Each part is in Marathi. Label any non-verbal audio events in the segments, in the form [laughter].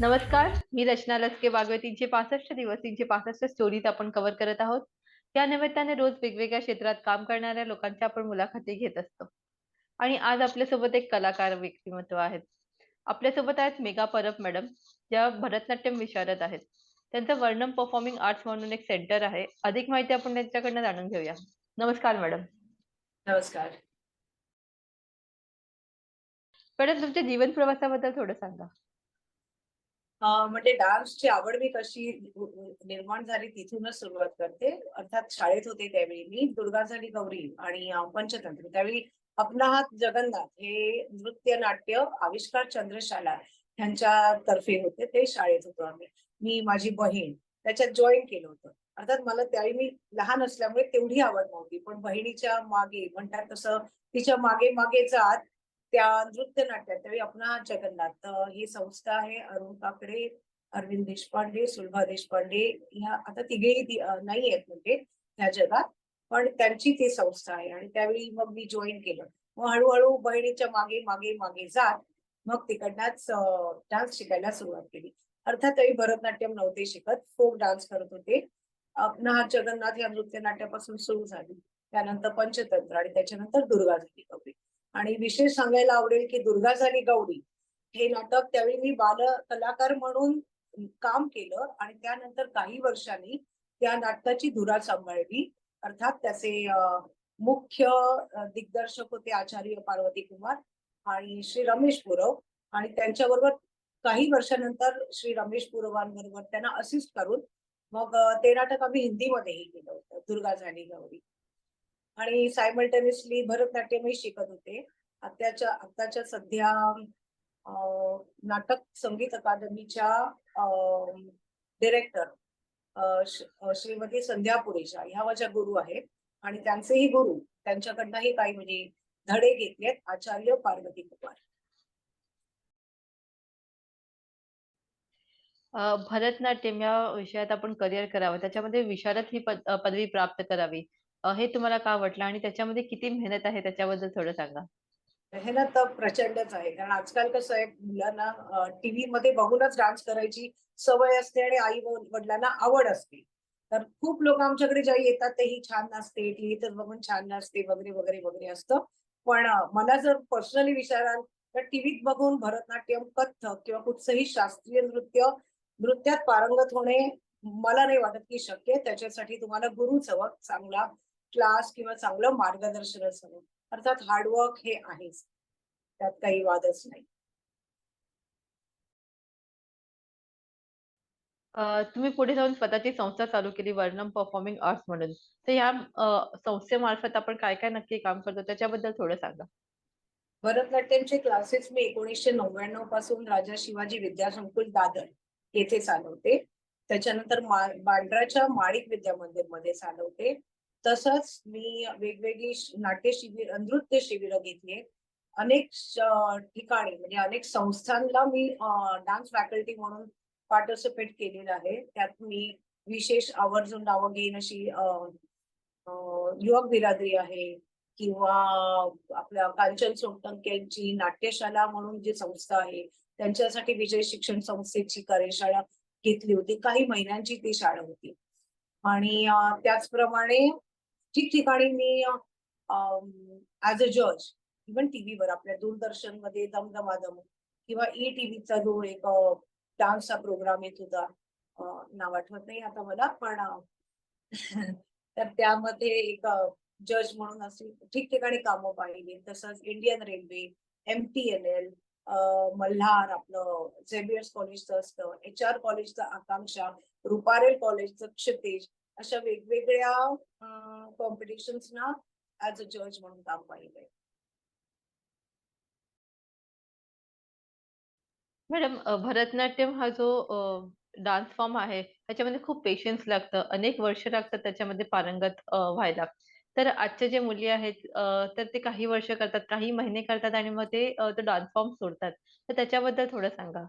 नमस्कार मी रचना लचके बागवे तीनशे पासष्ट दिवस तीनशे पासष्ट स्टोरीज आपण कव्हर करत आहोत. त्या निमित्ताने रोज वेगवेगळ्या क्षेत्रात काम करणाऱ्या लोकांच्या आपण मुलाखती घेत असतो. आणि आज आपल्यासोबत एक कलाकार व्यक्तिमत्व आहेत. आपल्यासोबत आहेत मेगा परब मॅडम ज्या भरतनाट्यम विशारद आहेत. त्यांचं वर्णम परफॉर्मिंग आर्ट्स म्हणून एक सेंटर आहे. अधिक माहिती आपण त्यांच्याकडनं जाणून घेऊया. नमस्कार मॅडम. नमस्कार. मॅडम तुमच्या जीवन प्रवासाबद्दल थोडं सांगा. म्हणजे डान्सची आवड मी कशी निर्माण झाली तिथूनच सुरुवात करते. अर्थात शाळेत होते त्यावेळी मी दुर्गा झाली गौरी आणि पंचतंत्र. त्यावेळी अपना हात जगन्नाथ हे नृत्य नाट्य आविष्कार चंद्रशाला ह्यांच्या तर्फे होते. ते शाळेत होतो आम्ही. मी माझी बहीण त्याच्यात जॉईन केलं होतं. अर्थात मला त्यावेळी मी लहान असल्यामुळे तेवढी आवड नव्हती. पण बहिणीच्या मागे म्हणतात तसं तिच्यामागे मागे जात त्या नृत्य नाट्यात त्यावेळी आपला जगन्नाथ ही संस्था आहे अरुण काकडे अरविंद देशपांडे सुलभा देशपांडे ह्या आता तिघेही नाही आहेत म्हणजे ह्या जगात पण त्यांची ती संस्था आहे आणि त्यावेळी मग मी जॉईन केलं. मग हळूहळू बहिणीच्या मागे मागे मागे जात मग तिकडनाच डान्स शिकायला सुरुवात केली. अर्थात भरतनाट्यम नव्हते शिकत फोक डान्स करत होते. अपना हा जगन्नाथ या नृत्य नाट्यापासून सुरू झाली. त्यानंतर पंचतंत्र आणि त्याच्यानंतर दुर्गा झाली गौरी आणि विशेष सांगायला आवडेल की दुर्गा झाली गौरी हे नाटक त्यावेळी मी बाल कलाकार म्हणून काम केलं आणि त्यानंतर काही वर्षांनी त्या नाटकाची धुरा सांभाळली. अर्थात त्याचे मुख्य दिग्दर्शक होते आचार्य पार्वती कुमार आणि श्री रमेश पुरव आणि त्यांच्याबरोबर काही वर्षानंतर श्री रमेश पुरवांबरोबर त्यांना असिस्ट करून मग ते नाटक आम्ही हिंदीमध्येही केलं होतं दुर्गा झाली गौरी. आणि सायमल्टेनियसली भरतनाट्यमही शिकत होते. आत्याच्या आत्ताच्या सध्या नाटक संगीत अकादमीच्या डिरेक्टर श्रीमती संध्या पुरेशा ह्या माझ्या गुरु आहेत. आणि त्यांचेही गुरु त्यांच्याकडनंही काही म्हणजे धडे घेतलेत आचार्य पार्वती कुमार. भरतनाट्यम या विषयात आपण करिअर करावं. त्याच्यामध्ये विशारद ही पद पदवी प्राप्त करावी. अ, हे तुम्हाला का वाटलं आणि त्याच्यामध्ये किती मेहनत आहे त्याच्याबद्दल थोडं सांगा. मेहनत तर प्रचंडच आहे. कारण आजकाल कसं आहे मुलांना टीव्ही मध्ये बघूनच डान्स करायची सवय असते आणि आई वडिलांना आवड असते. तर खूप लोक आमच्याकडे ज्या येतात तेही छान नसते टीव्हीतच बघून छान नसते वगैरे वगैरे वगैरे असतं. पण मला जर पर्सनली विचाराल तर टीव्हीत बघून भरतनाट्यम कथ्थक किंवा कुठचंही शास्त्रीय नृत्य नृत्यात पारंगत होणे मला नाही वाटत की शक्य आहे. त्याच्यासाठी तुम्हाला गुरुच हवं चांगला क्लास किंवा चांगलं मार्गदर्शनच हवं अर्थात हार्डवर्क हे आहेच. त्यात काही वादच नाही. तुम्ही पुढे जाऊन स्वतःची संस्था चालू केली वर्णम परफॉर्मिंग आर्ट्स म्हणून. तर या संस्थेमार्फत आपण काय काय नक्की काम करतो त्याच्याबद्दल थोडं सांगा. भरतनाट्यमचे क्लासेस मी एकोणीसशे नव्याण्णवपासून राजा शिवाजी विद्यासंकुल दादर येथे चालवते. त्याच्यानंतर मा- बांद्राच्या माणिक विद्या मंदिरमध्ये चालवते. तसंच मी वेगवेगळी नाट्य शिबिर नृत्य शिबिरं घेतली अनेक ठिकाणी म्हणजे अनेक संस्थांना मी डान्स फॅकल्टी म्हणून पार्टिसिपेट केलेलं आहे. त्यात मी विशेष आवर्जून नावं घेईन अशी युवक बिरादरी आहे किंवा आपल्या कांचन सोनटंकेंची नाट्यशाला म्हणून जी संस्था आहे त्यांच्यासाठी विजय शिक्षण संस्थेची कार्यशाळा घेतली होती. काही महिन्यांची ती शाळा होती. आणि त्याचप्रमाणे ठिकठिकाणी मी ऍज अ जज इव्हन टीव्हीवर आपल्या दूरदर्शनमध्ये दमदमादम किंवा ई टीव्हीचा जो एक डान्सचा प्रोग्राम येत होता नाव आठवत नाही आता मला पण [laughs] तर त्यामध्ये एक जज म्हणून असे ठिकठिकाणी कामं पाहिली. तसंच Indian railway M T N L Malhar आपलं झेबियर्स कॉलेजचं असतं एच आर कॉलेजचं आकांक्षा रुपारेल कॉलेजचं क्षितेज अशा वेगवेगळ्या कॉम्पिटिशन्सना ऍज अ जज म्हणून काम पाहिलंय. मॅडम भरतनाट्यम हा जो डान्स फॉर्म आहे त्याच्यामध्ये खूप पेशन्स लागतं. अनेक वर्ष लागतात त्याच्यामध्ये पारंगत व्हायला. तर आजच्या जे मुली आहेत तर ते काही वर्ष करतात काही महिने करतात आणि मग ते तो डान्स फॉर्म सोडतात. तर त्याच्याबद्दल थोडं सांगा.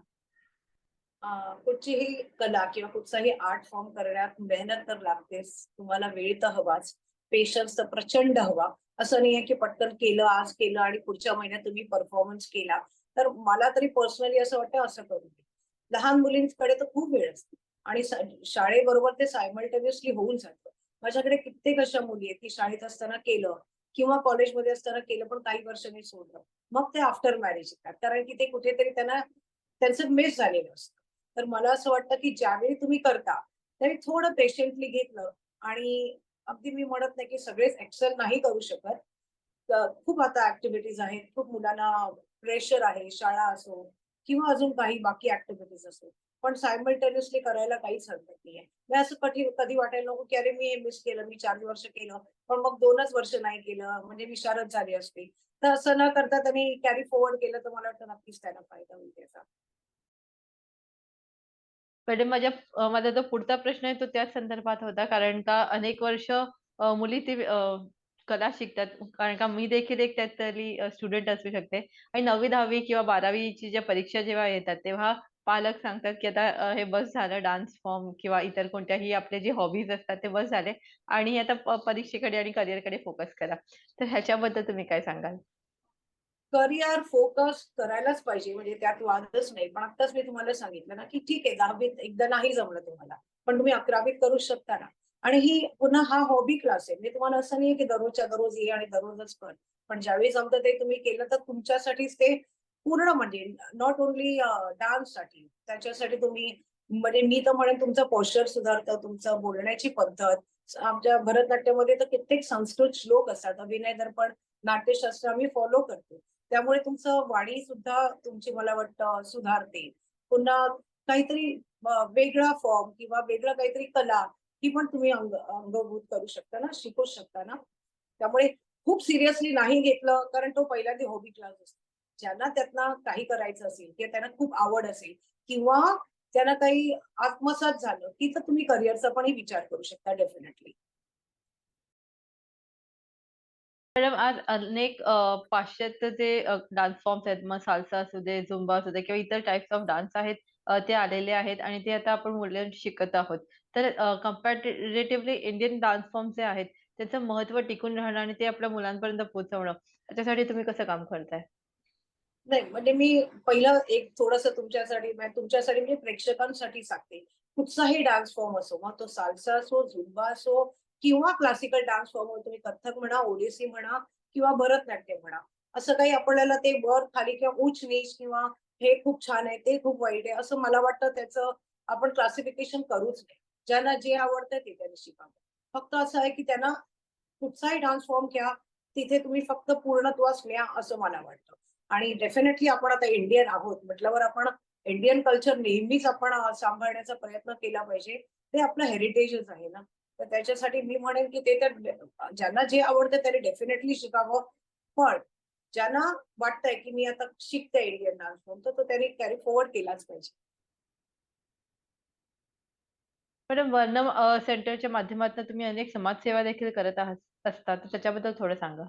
कुठचीही कला किंवा कुठचाही आर्ट फॉर्म करण्यात मेहनत तर लागतेच. तुम्हाला वेळ तर हवाच. पेशन्सचा प्रचंड हवा. असं नाही आहे की पटकन केलं आज केलं आणि पुढच्या महिन्यात तुम्ही परफॉर्मन्स केला. तर मला तरी पर्सनली असं वाटतं असं करू नये. लहान मुलींकडे तर खूप वेळ असते. आणि शाळेबरोबर ते सायमल्टेनियसली होऊन जातं. माझ्याकडे कित्येक अशा मुली आहेत की शाळेत असताना केलं किंवा कॉलेजमध्ये असताना केलं पण काही वर्षांनी सोडलं. मग ते आफ्टर मॅरेज येतात. कारण की ते कुठेतरी त्यांना त्यांचं मिस झालेलं असतं. तर मला असं वाटतं की ज्यावेळी तुम्ही करता त्यावेळी थोडं पेशंटली घेतलं आणि अगदी मी म्हणत नाही की सगळेच एक्सेल नाही करू शकत. खूप आता ऍक्टिव्हिटीज आहेत खूप मुलांना प्रेशर आहे शाळा असो किंवा अजून काही बाकी ऍक्टिव्हिटीज असो. पण सायमल्टेनियसली करायला काहीच हरकत नाहीये. मी असं कधी कधी वाटायला नको की अरे मी हे मिस केलं मी चार वर्ष केलं पण मग दोनच वर्ष नाही केलं म्हणजे मी शारद झाली असते. तर असं न करता त्यांनी कॅरी फॉरवर्ड केलं तर मला वाटतं नक्कीच त्याला फायदा होईल त्याचा मॅडम माझ्या माझा जो पुढचा प्रश्न आहे तो त्याच संदर्भात होता. कारण का अनेक वर्ष अ, मुली ती अ, कला शिकतात. कारण का मी देखील एक त्यातली स्टुडंट असू शकते. आणि नववी दहावी किंवा बारावीची ज्या परीक्षा जेव्हा येतात तेव्हा पालक सांगतात की आता अ, हे बस झालं डान्स फॉर्म किंवा इतर कोणत्याही आपले जे हॉबीज असतात ते बस झाले. आणि आता प- परीक्षेकडे आणि करिअरकडे फोकस करा. तर ह्याच्याबद्दल तुम्ही काय सांगाल? करिअर फोकस करायलाच पाहिजे. म्हणजे त्यात वादच नाही. पण आताच मी तुम्हाला सांगितलं ना की ठीक आहे दहावीत एकदा नाही जमलं तुम्हाला पण तुम्ही अकरावीत करू शकता ना. आणि ही पुन्हा हा हॉबी क्लास आहे. म्हणजे तुम्हाला असं नाही की दररोजच्या दररोज ये आणि दररोजच कर. पण ज्यावेळी जमतं ते तुम्ही केलं तर तुमच्यासाठीच ते पूर्ण म्हणजे नॉट ओन्ली डान्ससाठी त्याच्यासाठी तुम्ही म्हणजे मी तर म्हणेन तुमचं पोश्चर सुधारतं तुमचं बोलण्याची पद्धत. आमच्या भरतनाट्यमध्ये तर कित्येक संस्कृत श्लोक असतात. अभिनय दर्पण नाट्यशास्त्र आम्ही फॉलो करतो. त्यामुळे तुमचं वाणी सुद्धा तुमची मला वाटतं सुधारते. पुन्हा काहीतरी वेगळा फॉर्म किंवा वेगळं काहीतरी कला ही पण तुम्ही अंग अंगभूत करू शकता ना शिकू शकता ना. त्यामुळे खूप सिरियसली नाही घेतलं कारण तो पहिल्यांदा हॉबी क्लास असतो. ज्यांना त्यातनं काही करायचं असेल किंवा त्यांना खूप आवड असेल किंवा त्यांना काही आत्मसात झालं की तर तुम्ही करिअरचा पण विचार करू शकता डेफिनेटली मॅडम आज अनेक अ, पाश्चात्य जे डान्स फॉर्म्स आहेत मग साल्सा असू दे झुंबा असू दे किंवा इतर टाइप्स ऑफ डान्स आहेत अ, ते आलेले आहेत आणि ते आता आपण मुलांना शिकत आहोत. तर कम्पॅरेटिव्हली इंडियन डान्स फॉर्म जे आहेत त्याचं महत्त्व टिकून राहणं आणि ते आपल्या मुलांपर्यंत पोहोचवणं त्याच्यासाठी तुम्ही कसं काम करताय? नाही म्हणजे मी पहिलं एक थोडस तुमच्यासाठी म्हणजे तुमच्यासाठी म्हणजे प्रेक्षकांसाठी सांगते. कुठचाही डान्स फॉर्म असो मग तो साल्सा असो झुंबा असो किंवा क्लासिकल डान्स फॉर्म तुम्ही कथ्थक म्हणा ओडिसी म्हणा किंवा भरतनाट्यम म्हणा असं काही आपल्याला ते वर खाली किंवा उच नीच किंवा हे खूप छान आहे ते खूप वाईट आहे असं मला वाटतं त्याचं आपण क्लासिफिकेशन करूच नाही. ज्यांना जे आवडतं ते त्यांनी शिकावं फक्त असं आहे की त्यांना कुठचाही डान्स फॉर्म घ्या तिथे तुम्ही फक्त पूर्णत्वास न्या असं मला वाटतं. आणि डेफिनेटली आपण आता इंडियन आहोत म्हटल्यावर आपण इंडियन कल्चर नेहमीच आपण सांभाळण्याचा प्रयत्न केला पाहिजे. ते आपलं हेरिटेजच आहे ना. तर त्याच्यासाठी मी म्हणेन की ते तर ज्यांना जे आवडतं त्यांनी डेफिनेटली शिकावं. पण ज्यांना वाटतंय की मी आता शिकते इंडियन डान्स फॉर्म तर तो त्यांनी कॅरी फॉरवर्ड केलाच पाहिजे. मॅडम वर्णम सेंटरच्या माध्यमातून तुम्ही अनेक समाजसेवा देखील करत आहात असतात तर त्याच्याबद्दल थोडं सांगा.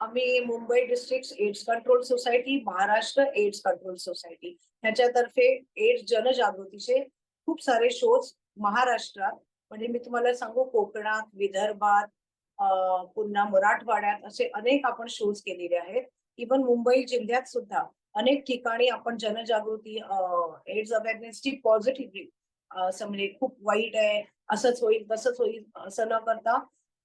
आम्ही Mumbai district AIDS control society Maharashtra AIDS control society ह्याच्यातर्फे AIDS जनजागृतीचे खूप सारे शोज महाराष्ट्रात म्हणजे मी तुम्हाला सांगू कोकणात विदर्भात पुन्हा मराठवाड्यात असे अनेक आपण शोज केलेले आहेत. इवन मुंबई जिल्ह्यात सुद्धा अनेक ठिकाणी आपण जनजागृती एड्स अवेअरनेसची पॉझिटिव्हली समजे खूप वाईट आहे असंच होईल तसंच होईल असं न करता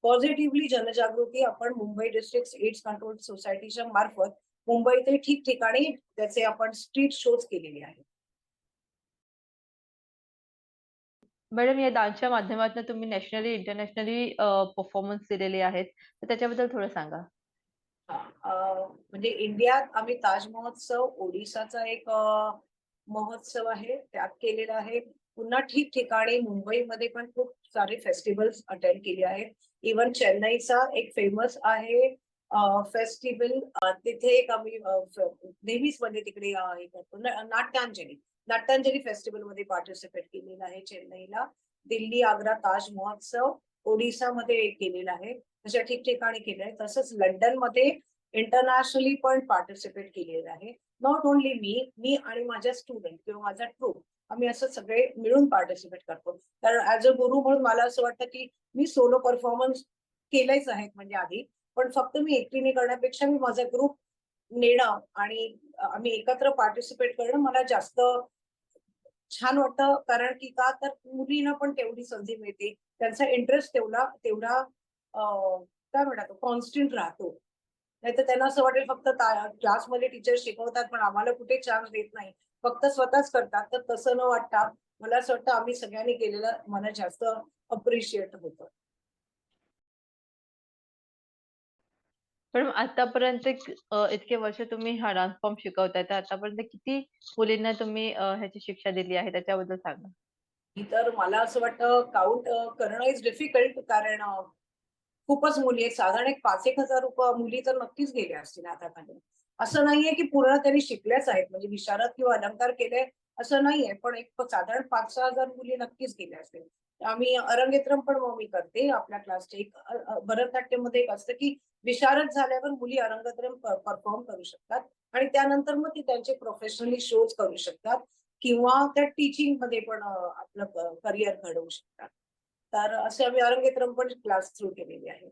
पॉझिटिव्हली जनजागृती आपण मुंबई डिस्ट्रिक्ट एड्स कंट्रोल सोसायटीच्या मार्फत मुंबईतील ठिकठिकाणी त्याचे आपण स्ट्रीट शोज केलेले आहेत. मॅडम या डान्सच्या माध्यमातून तुम्ही नॅशनली इंटरनॅशनली परफॉर्मन्स दिलेले आहेत. तर त्याच्याबद्दल थोडं सांगा. म्हणजे इंडियात आम्ही ताज महोत्सव ओडिसाचा एक महोत्सव आहे. त्यात केलेला आहे. पुन्हा ठिकठिकाणी मुंबईमध्ये पण खूप सारे फेस्टिवल्स अटेंड केले आहेत. इवन चेन्नईचा एक फेमस आहे फेस्टिवल. तिथे एक आम्ही नेहमीच म्हणजे तिकडे हे करतो. नाट्यांजली. नाट्यांजली फेस्टिवलमध्ये पार्टिसिपेट केलेलं आहे चेन्नईला. दिल्ली आग्रा ताज महोत्सव ओडिसामध्ये केलेला आहे. अशा ठिकठिकाणी केलं आहे. तसंच लंडनमध्ये इंटरनॅशनली पण पार्टिसिपेट केलेलं आहे. नॉट ओनली मी मी आणि माझ्या स्टुडंट किंवा माझा ट्रूप आम्ही असं सगळे मिळून पार्टिसिपेट करतो. कारण ऍज अ गुरु म्हणून मला असं वाटतं की मी सोलो परफॉर्मन्स केलेच आहेत म्हणजे आधी. पण फक्त मी एकटीने करण्यापेक्षा मी माझा ग्रुप नेणं आणि आम्ही एकत्र पार्टिसिपेट करणं मला जास्त छान वाटतं. कारण की का तर मुलींना पण तेवढी संधी मिळते. त्यांचा इंटरेस्ट तेवढा तेवढा काय म्हणतात कॉन्स्टंट राहतो. नाहीतर त्यांना असं वाटेल फक्त क्लासमध्ये टीचर शिकवतात पण आम्हाला कुठे चान्स देत नाही. फक्त स्वतःच करतात. तर तसं न वाटता मला असं वाटतं आम्ही सगळ्यांनी केलेलं मला जास्त अप्रिशिएट होतं. पण आतापर्यंत अ, इतके वर्ष तुम्ही हा डान्स फॉर्म शिकवताय तर आतापर्यंत किती मुलींना तुम्ही अ, ह्याची शिक्षा दिली आहे? त्याच्याबद्दल सांगा. ही तर मला असं वाटतं काउंट करणं इज डिफिकल्ट कारण अ, खूपच मुली आहेत. साधारण एक पाच एक हजार रुपये मुली तर नक्कीच गेल्या असतील आता खाली असं नाहीये की पूर्ण त्यांनी शिकल्याच आहेत. म्हणजे विशारद किंवा अलंकार केले असं नाहीये. पण एक साधारण पाच सहा हजार मुली नक्कीच गेल्या असतील. आम्ही अरंगेत्रम पण मग मी करते. आपल्या क्लासचे एक अ, एक असतं की विशारद झाल्यावर मुली अरंगेत्रम परफॉर्म करू शकतात. आणि त्यानंतर मग ती त्यांचे प्रोफेशनली शोज करू शकतात. किंवा त्या टीचिंगमध्ये पण आपलं करिअर घडवू शकतात. तर असे आम्ही अरंगेत्रम पण क्लास थ्रू केलेले आहे.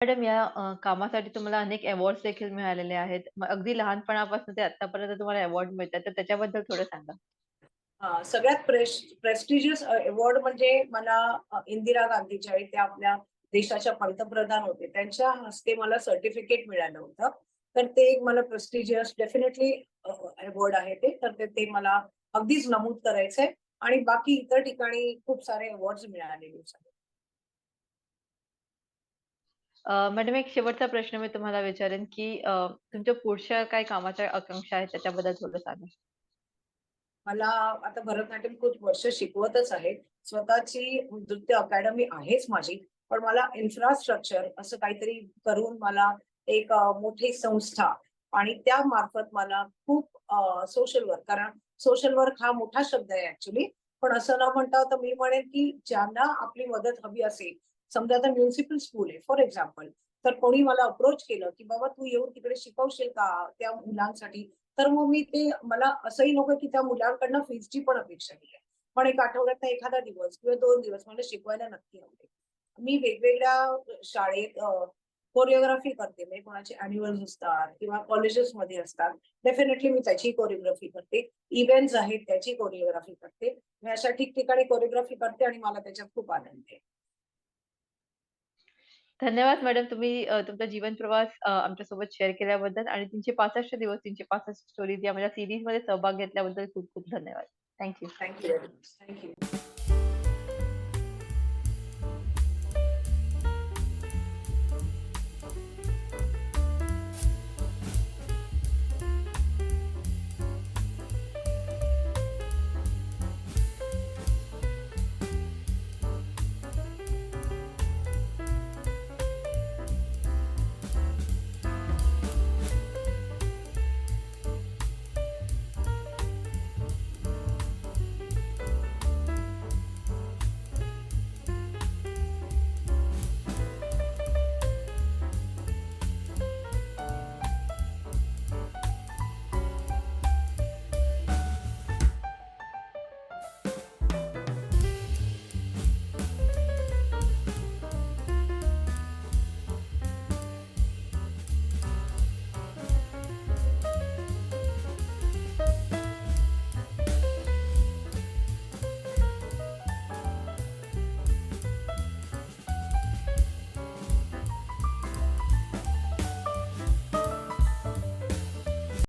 मॅडम या कामासाठी तुम्हाला अनेक अवॉर्ड देखील मिळालेले आहेत. अगदी लहानपणापासून ते आतापर्यंत तुम्हाला अवॉर्ड मिळतात. तर त्याच्याबद्दल थोडं सांगा. सगळ्यात प्रेस्टिजियस अवॉर्ड म्हणजे मला इंदिरा गांधी ज्यावेळी त्या आपल्या देशाच्या पंतप्रधान होते. त्यांच्या हस्ते मला सर्टिफिकेट मिळालं होतं. तर ते एक मला प्रेस्टिजियस डेफिनेटली अवॉर्ड आहे ते. तर ते- ते मला अगदीच नमूद करायचंय. आणि बाकी इतर ठिकाणी खूप सारे अवॉर्ड मिळालेले मॅडम एक शेवटचा प्रश्न मी तुम्हाला विचारेन की तुमच्या पुढच्या काय कामाच्या आकांक्षा आहेत त्याच्याबद्दल थोडं सांगा. मला आता भरतनाट्यम खूप वर्ष शिकवतच आहे स्वतःची नृत्य अकॅडमी आहेच माझी पण मला इन्फ्रास्ट्रक्चर असं काहीतरी करून मला एक मोठी संस्था आणि त्या मार्फत मला खूप सोशल वर्क कारण सोशल वर्क हा मोठा शब्द आहे ऍक्च्युली पण असं न म्हणता तर मी म्हणेन की ज्यांना आपली मदत हवी असेल समजा आता म्युन्सिपल स्कूल आहे फॉर एक्झाम्पल तर कोणी मला अप्रोच केलं की बाबा तू येऊन तिकडे शिकवशील का त्या मुलांसाठी? तर मग मी ते मला असंही नको की त्या मुलांकडनं फीजची पण अपेक्षा नाही आहे पण एक आठवड्यात एखादा दिवस किंवा दोन दिवस मला शिकवायला नक्की आवडेल. मी वेगवेगळ्या शाळेत कोरिओग्राफी करते. म्हणजे कोणाचे अॅन्युअल्स असतात किंवा कॉलेजेस मध्ये असतात. डेफिनेटली मी त्याची कोरिओग्राफी करते. इव्हेंट्स आहेत त्याची कोरिओग्राफी करते. मी अशा ठिकठिकाणी कोरिओग्राफी करते आणि मला त्याच्यात खूप आनंद आहे. धन्यवाद मॅडम तुम्ही अ, तुमचा जीवन प्रवास अ, आमच्यासोबत शेअर केल्याबद्दल आणि तीनशे पासष्ट दिवस तीनशे पासष्ट स्टोरीज या माझ्या सिरीजमध्ये सहभाग घेतल्याबद्दल खूप खूप धन्यवाद. Thank you thank you thank you